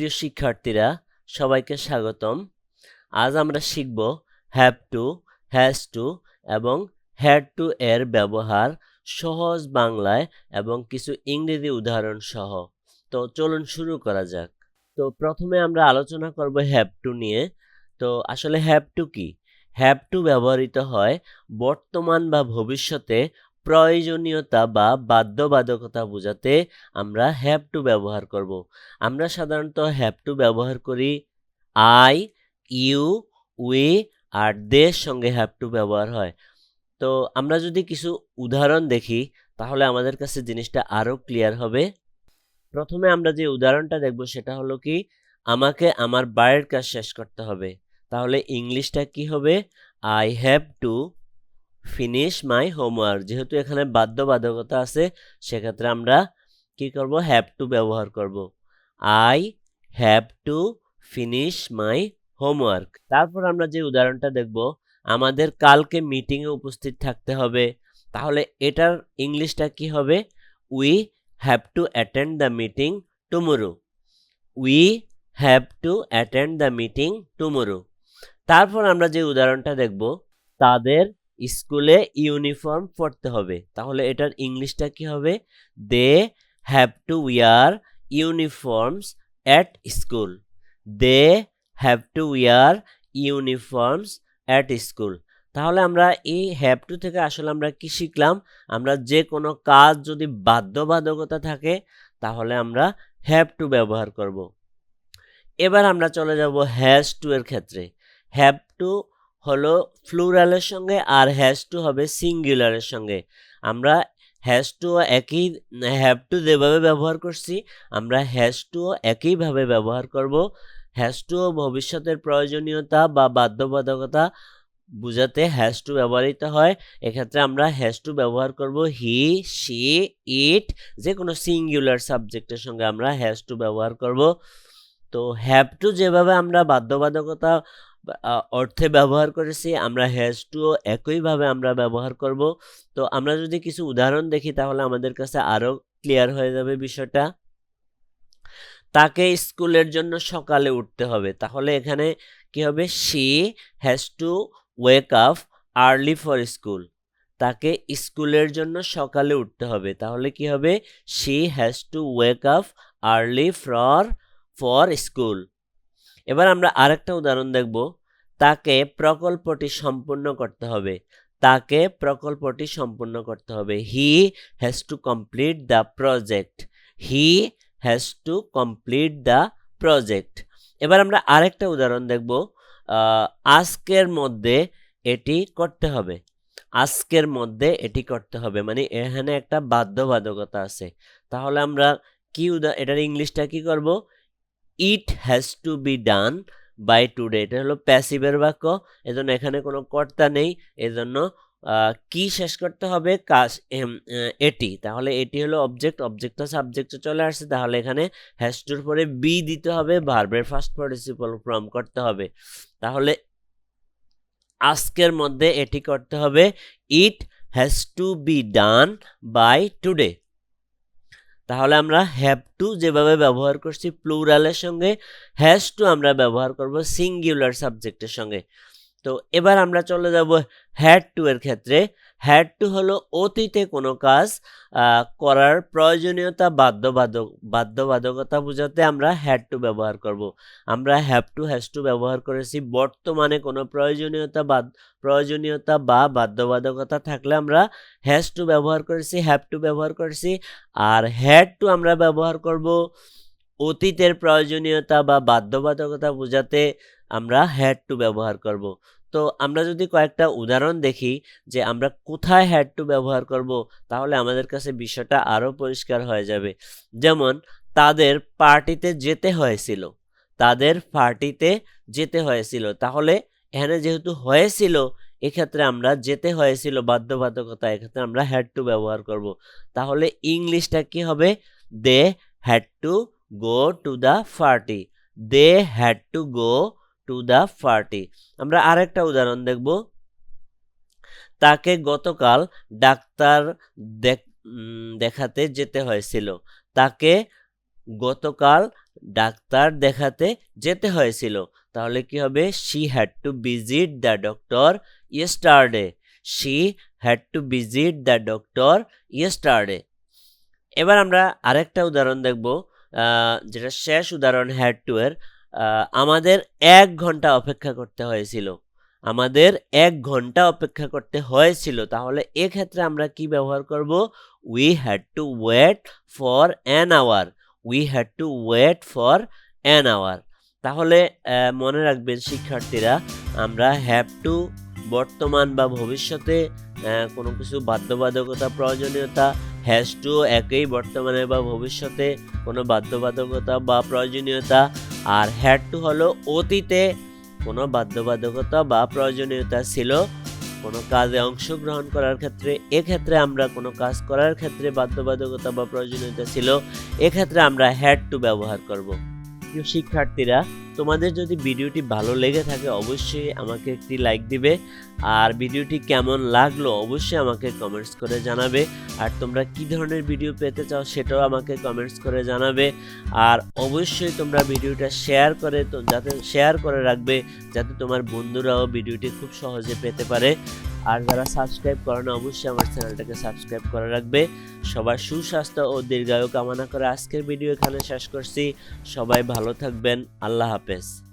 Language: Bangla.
প্রিয় শিক্ষার্থীরা, সবাইকে স্বাগতম। আজ আমরা শিখব হ্যাভ টু হ্যাজ টু এবং হ্যাড টু এর ব্যবহার সহজ বাংলায় এবং কিছু ইংরেজি উদাহরণ সহ। তো চলুন শুরু করা যাক। তো প্রথমে আমরা আলোচনা করব হ্যাভ টু নিয়ে। তো আসলে হ্যাভ টু কি? হ্যাভ টু ব্যবহৃত হয় বর্তমান বা ভবিষ্যতে প্রয়োজনীয়তা বা বাধ্যবাধকতা বোঝাতে আমরা হ্যাভ টু ব্যবহার করব। আমরা সাধারণত হ্যাভ টু ব্যবহার করি আই ইউ উই আর দের সঙ্গে হ্যাভ টু ব্যবহার হয়। তো আমরা যদি কিছু উদাহরণ দেখি, তাহলে আমাদের কাছে জিনিসটা আরও ক্লিয়ার হবে। প্রথমে আমরা যে উদাহরণটা দেখব, সেটা হলো কি, আমাকে আমার বাড়ির কাজ শেষ করতে হবে। তাহলে ইংলিশটা কি হবে? I have to finish my homework যেহেতু এখানে বাধ্যবাধকতা আছে, সেক্ষেত্রে আমরা কি করব? হ্যাভ টু ব্যবহার করব। I have to finish my homework তারপর আমরা যে উদাহরণটা দেখব, আমাদের কালকে মিটিংয়ে উপস্থিত থাকতে হবে। তাহলে এটার ইংলিশটা কি হবে? We have to attend the meeting tomorrow we have to attend the meeting tomorrow তারপর আমরা যে উদাহরণটা দেখব, তাদের স্কুলে ইউনিফর্ম পরতে হবে। তাহলে এটার ইংলিশটা কি হবে? They have to wear uniforms at school they have to wear uniforms at school তাহলে আমরা এই হ্যাভ টু থেকে আসলে আমরা কি শিখলাম? আমরা যে কোনো কাজ যদি বাধ্যবাধকতা থাকে, তাহলে আমরা হ্যাভ টু ব্যবহার করব। এবার আমরা চলে যাব হ্যাজ টু এর ক্ষেত্রে। হ্যাভ টু হলো ফ্লুরালের সঙ্গে আর হ্যাজ টু হবে সিঙ্গুলারের সঙ্গে। আমরা হ্যাজ টু একই হ্যাভ টু যেভাবে ব্যবহার করছি, আমরা হ্যাজ টু একইভাবে ব্যবহার করব। হ্যাজ টু ভবিষ্যতের প্রয়োজনীয়তা বা বাধ্যবাধকতা বুঝাতে হ্যাজ টু ব্যবহৃত হয়। এক্ষেত্রে আমরা হ্যাজ টু ব্যবহার করব হি সি ইট যে কোনো সিঙ্গুলার সাবজেক্টের সঙ্গে আমরা হ্যাজ টু ব্যবহার করব। তো হ্যাভ টু যেভাবে আমরা বাধ্যবাধকতা অর্থে ব্যবহার করেছি, আমরা হ্যাজ টু একইভাবে আমরা ব্যবহার করব। তো আমরা যদি কিছু উদাহরণ দেখি, তাহলে আমাদের কাছে আরও ক্লিয়ার হয়ে যাবে বিষয়টা। তাকে স্কুলের জন্য সকালে উঠতে হবে। তাহলে এখানে কি হবে? She has to wake up early for school তাকে স্কুলের জন্য সকালে উঠতে হবে। তাহলে কি হবে? She has to wake up early for for school এবার আমরা আরেকটা উদাহরণ দেখব। তাকে প্রকল্পটি সম্পূর্ণ করতে হবে। তাকে প্রকল্পটি সম্পূর্ণ করতে হবে। He has to complete the project he has to complete the project এবার আমরা আরেকটা উদাহরণ দেখব। আজকের মধ্যে এটি করতে হবে। আজকের মধ্যে এটি করতে হবে। মানে এখানে একটা বাধ্যবাধকতা আছে। তাহলে আমরা কি উদা, এটার ইংলিশটা কি করব? It has to be done by today এটা হলো প্যাসিভের বাক্য। এজন্য এখানে কোনো কর্তা নেই। এজন্য কি শেষ করতে হবে? কাজ এটি। তাহলে এটি হলো অবজেক্ট অবজেক্টটা সাবজেক্টে চলে আসছে। তাহলে এখানে হ্যাজ টুর পরে বি দিতে হবে। ভার্বের ফার্স্ট পার্টিসিপল ফর্ম করতে হবে। তাহলে আজকের মধ্যে এটি করতে হবে। It has to be done by today তাহলে আমরা হ্যাভ টু যেভাবে ব্যবহার করছি প্লুরালের সঙ্গে হ্যাজ টু আমরা ব্যবহার করব সিঙ্গুলার সাবজেক্টের সঙ্গে। তো এবার আমরা চলে যাব হ্যাড টু এর ক্ষেত্রে। হ্যাড টু হলো অতীতে কোনো কাজ করার প্রয়োজনীয়তা, বাধ্যবাধক, বাধ্যবাধকতা বোঝাতে আমরা হ্যাড টু ব্যবহার করব। আমরা হ্যাভ টু হ্যাজ টু ব্যবহার করেছি। বর্তমানে কোনো প্রয়োজনীয়তা বা প্রয়োজনীয়তা বা বাধ্যবাধকতা থাকলে আমরা হ্যাজ টু ব্যবহার করেছি হ্যাভ টু ব্যবহার করেছি। আর হ্যাড টু আমরা ব্যবহার করব অতীতের প্রয়োজনীয়তা বা বাধ্যবাধকতা বোঝাতে আমরা হ্যাড টু ব্যবহার করব। তো আমরা যদি কয়েকটা উদাহরণ দেখি যে আমরা কোথায় হ্যাড টু ব্যবহার করব, তাহলে আমাদের কাছে বিষয়টা আরও পরিষ্কার হয়ে যাবে। যেমন, তাদের পার্টিতে যেতে হয়েছিল। তাদের পার্টিতে যেতে হয়েছিল। তাহলে এখানে যেহেতু হয়েছিল, এক্ষেত্রে আমরা যেতে হয়েছিল, বাধ্যবাধকতা, এক্ষেত্রে আমরা হ্যাড টু ব্যবহার করব। তাহলে ইংলিশটা কি হবে? They had to go to the party they had to go to the party আমরা আরেকটা উদাহরণ দেখব। তাকে গতকাল ডাক্তার দেখ- দেখাতে যেতে হয়েছিল। তাকে গতকাল ডাক্তার দেখাতে যেতে হয়েছিল। তাহলে কি হবে? She had to visit the doctor yesterday she had to visit the doctor yesterday এবার আমরা আরেকটা উদাহরণ দেখব। যেটা শেষ উদাহরণ হ্যাড টু এর আমাদের এক ঘণ্টা অপেক্ষা করতে হয়েছিল। আমাদের এক ঘণ্টা অপেক্ষা করতে হয়েছিল। তাহলে এক্ষেত্রে আমরা কি ব্যবহার করব? We had to wait for an hour we had to wait for an hour তাহলে মনে রাখবেন শিক্ষার্থীরা, আমরা হ্যাভ টু বর্তমান বা ভবিষ্যতে কোনো কিছু বাধ্যবাধকতা প্রয়োজনীয়তা হ্যাজ টু একই বর্তমানে বা ভবিষ্যতে কোনো বাধ্যবাধকতা বা প্রয়োজনীয়তা আর হ্যাড টু হলো অতীতে কোনো বাধ্যবাধকতা বা প্রয়োজনীয়তা ছিল কোনো কাজে অংশগ্রহণ করার ক্ষেত্রে, এক্ষেত্রে আমরা কোনো কাজ করার ক্ষেত্রে বাধ্যবাধকতা বা প্রয়োজনীয়তা ছিল, এক্ষেত্রে আমরা হ্যাড টু ব্যবহার করব। প্রিয় শিক্ষার্থীরা, তোমাদের যদি ভিডিওটি ভালো লেগে থাকে, অবশ্যই আমাকে একটি লাইক দিবে। আর ভিডিওটি কেমন লাগল, অবশ্যই আমাকে কমেন্টস করে জানাবে। আর তোমরা কি ধরনের ভিডিও পেতে চাও, সেটাও আমাকে কমেন্টস করে জানাবে। আর অবশ্যই তোমরা ভিডিওটা শেয়ার করে যাতে শেয়ার করে রাখবে, যাতে তোমার বন্ধুরাও ভিডিওটি খুব সহজে পেতে পারে। আর যারা সাবস্ক্রাইব করে না, অবশ্যই আমার চ্যানেলটাকে সাবস্ক্রাইব করে রাখবে। সবার সুস্বাস্থ্য ও দীর্ঘায়ু কামনা করে আজকের ভিডিও এখানে শেষ করছি। সবাই ভালো থাকবেন। আল্লাহ হাফেজ।